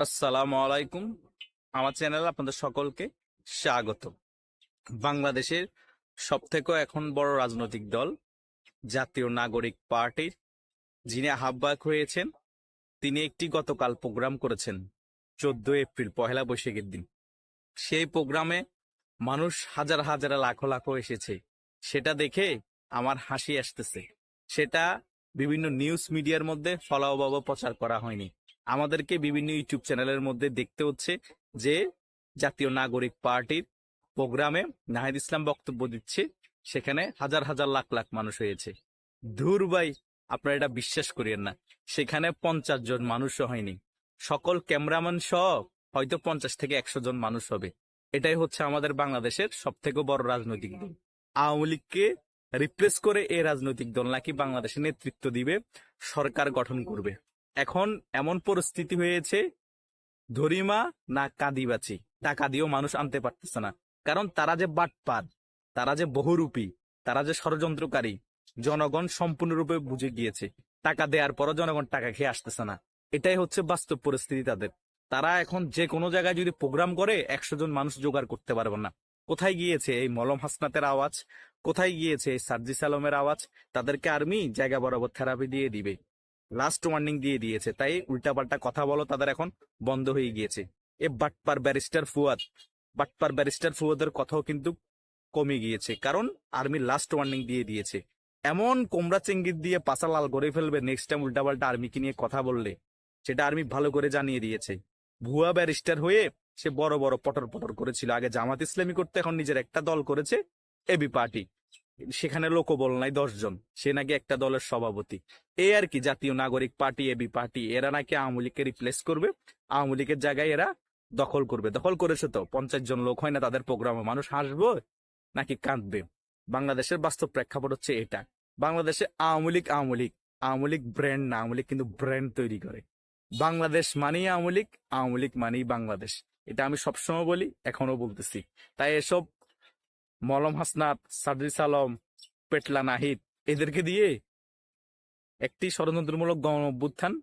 আসসালামু আলাইকুম। আমার চ্যানেলে আপনাদের সকলকে স্বাগত বাংলাদেশের সব থেকে এখন বড় রাজনৈতিক দল জাতীয় নাগরিক পার্টির যিনি আহ্বায়ক হয়েছেন, তিনি একটি গতকাল প্রোগ্রাম করেছেন চোদ্দ এপ্রিল, পহেলা বৈশাখের দিন। সেই প্রোগ্রামে মানুষ হাজার হাজার লাখো লাখো এসেছে। সেটা দেখে আমার হাসি আসতেছে। সেটা বিভিন্ন নিউজ মিডিয়ার মধ্যে ফলাওভাবে প্রচার করা হয়নি। আমাদেরকে বিভিন্ন ইউটিউব চ্যানেলের মধ্যে দেখতে হচ্ছে যে জাতীয় নাগরিক পার্টির প্রোগ্রামে নাহিদ ইসলাম বক্তব্য দিচ্ছে। সেখানে হাজার হাজার লাখ লাখ মানুষ হয়েছে। ধুর ভাই, আপনারা এটা বিশ্বাস করিয়েন না। সেখানে পঞ্চাশ জন মানুষও হয়নি। সকল ক্যামেরাম্যান সহ হয়তো পঞ্চাশ থেকে একশো জন মানুষ হবে। এটাই হচ্ছে আমাদের বাংলাদেশের সব থেকে বড় রাজনৈতিক দল। আওয়ামী লীগকে রিপ্লেস করে এই রাজনৈতিক দল নাকি বাংলাদেশে নেতৃত্ব দিবে, সরকার গঠন করবে। এখন এমন পরিস্থিতি হয়েছে, ধরিমা না কাঁদিবাচি টাকা দিয়েও মানুষ আনতে পারতেছে না। কারণ তারা যে বাটপার, তারা যে বহুরূপী, তারা যে ষড়যন্ত্রকারী, জনগণ সম্পূর্ণরূপে বুঝে গিয়েছে, টাকা দেওয়ার পরও জনগণ টাকা খেয়ে আসতেছে না। এটাই হচ্ছে বাস্তব পরিস্থিতি তাদের। তারা এখন যে কোনো জায়গায় যদি প্রোগ্রাম করে, একশো জন মানুষ জোগাড় করতে পারবে না। কোথায় গিয়েছে এই মলম হাসনাতের আওয়াজ? কোথায় গিয়েছে এই সার্জিস আলমের আওয়াজ? তাদেরকে আর্মি জায়গা বরাবর থেরাপি দিয়ে দিবে। লাস্ট ওয়ার্নিং দিয়ে দিয়েছে। তাই উল্টাপাল্টা কথা বলো, তাদের এখন বন্ধ হয়ে গিয়েছে। এ বাটপার ব্যারিস্টার ফুয়াদ। বাটপার ব্যারিস্টার ফুয়াদের কথাও কিন্তু কমে গিয়েছে। কারণ আর্মি লাস্ট ওয়ার্নিং দিয়ে দিয়েছে। এমন কোমরা চেঙ্গিত দিয়ে পাশা লাল করে ফেলবে নেক্সট টাইম উল্টাপাল্টা আর্মিকে নিয়ে কথা বললে। সেটা আর্মি ভালো করে জানিয়ে দিয়েছে। ভুয়া ব্যারিস্টার হয়ে সে বড় বড় পটর পটর করেছিল। আগে জামাত ইসলামী করতে, এখন নিজের একটা দল করেছে এবি পার্টি। সেখানে লোকবল নাই, দশজন। সে নাকি একটা দলের সভাপতি। এই আর কি, জাতীয় নাগরিক পার্টি এবি পার্টি, এরা নাকি আওয়ামী লীগকে রিপ্লেস করবে। আওয়ামী লীগের জায়গায় এরা দখল করবে। দখল করেছে তো, পঞ্চাশ জন লোক হয় না তাদের প্রোগ্রামে মানুষ হাসবো নাকি কাঁদবে? বাংলাদেশের বাস্তব প্রেক্ষাপট হচ্ছে এটা। বাংলাদেশে আওয়ামী লীগ আওয়ামী লীগ আওয়ামী লীগ ব্র্যান্ড না, আওয়ামী কিন্তু ব্র্যান্ড তৈরি করে। বাংলাদেশ মানেই আওয়ামী লীগ আওয়ামী লীগ মানেই বাংলাদেশ। এটা আমি সবসময় বলি এখনও বলতেছি। তাই এসব মলম হাসনাত সাদরিস আলম পেটলা নাহিদ, এদেরকে দিয়ে একটি ষড়যন্ত্রমূলক গণ অভ্যুত্থান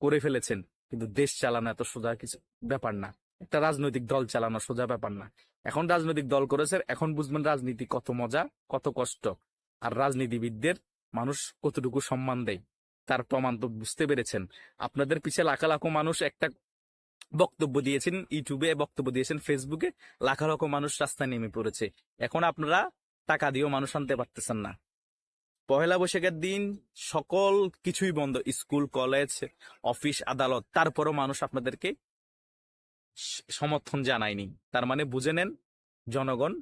করে ফেলেছেন। কিন্তু দেশ চালানো এত সোজা কিছু ব্যাপার না। একটা রাজনৈতিক দল চালানো সোজা ব্যাপার না। এখন রাজনৈতিক দল করেছে এখন বুঝবেন রাজনীতি কত মজা, কত কষ্ট। আর রাজনীতিবিদদের মানুষ কতটুকু সম্মান দেয়, তার প্রমাণ তো বুঝতে পেরেছেন। আপনাদের পিছে লাখা লাখো মানুষ একটা বক্তব্য দিয়েছেন ইউটিউবে, বক্তব্য দিয়েছেন ফেসবুকে, লাখা লাখো মানুষ রাস্তায় নেমে পড়েছে। এখন আপনারা টাকা দিয়েও মানুষ আনতে পারতেছেন না। পহেলা বৈশাখের দিন সকল কিছুই বন্ধ, স্কুল, কলেজ, অফিস, আদালত, তারপরও মানুষ আপনাদেরকে সমর্থন জানায়নি। তার মানে বুঝে নেন, জনগণ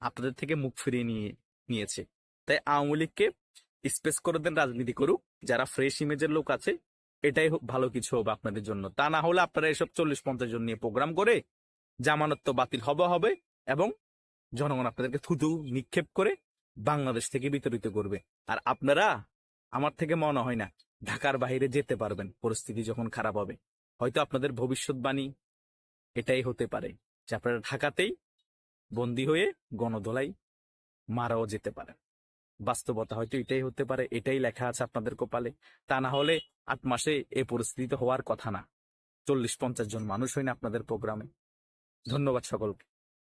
আপনাদের থেকে মুখ ফিরিয়ে নিয়ে, নিয়েছে। তাই আওয়ামী লীগকে স্পেস করে দেন, রাজনীতি করুক। যারা ফ্রেশ ইমেজের লোক আছে এটাই ভালো কিছু হবে আপনাদের জন্য। তা না হলে আপনারা এসব চল্লিশ পঞ্চাশ জন নিয়ে প্রোগ্রাম করে জামানত তো বাতিল হবে হবে এবং জনগণ আপনাদেরকে থুতু নিক্ষেপ করে বাংলাদেশ থেকে বিতরিত করবে। আর আপনারা, আমার থেকে মনে হয় না, ঢাকার বাইরে যেতে পারবেন, পরিস্থিতি যখন খারাপ হবে। হয়তো আপনাদের ভবিষ্যৎবাণী এটাই হতে পারে যে আপনারা ঢাকাতেই বন্দী হয়ে গণদোলাই মারাও যেতে পারেন। বাস্তবতা হয়তো এটাই হতে পারে, এটাই লেখা আছে আপনাদের কপালে। তা না হলে আট মাসে এ পরিস্থিতি হওয়ার কথা না। চল্লিশ পঞ্চাশ জন মানুষ হয় না আপনাদের প্রোগ্রামে। ধন্যবাদ সকলকে।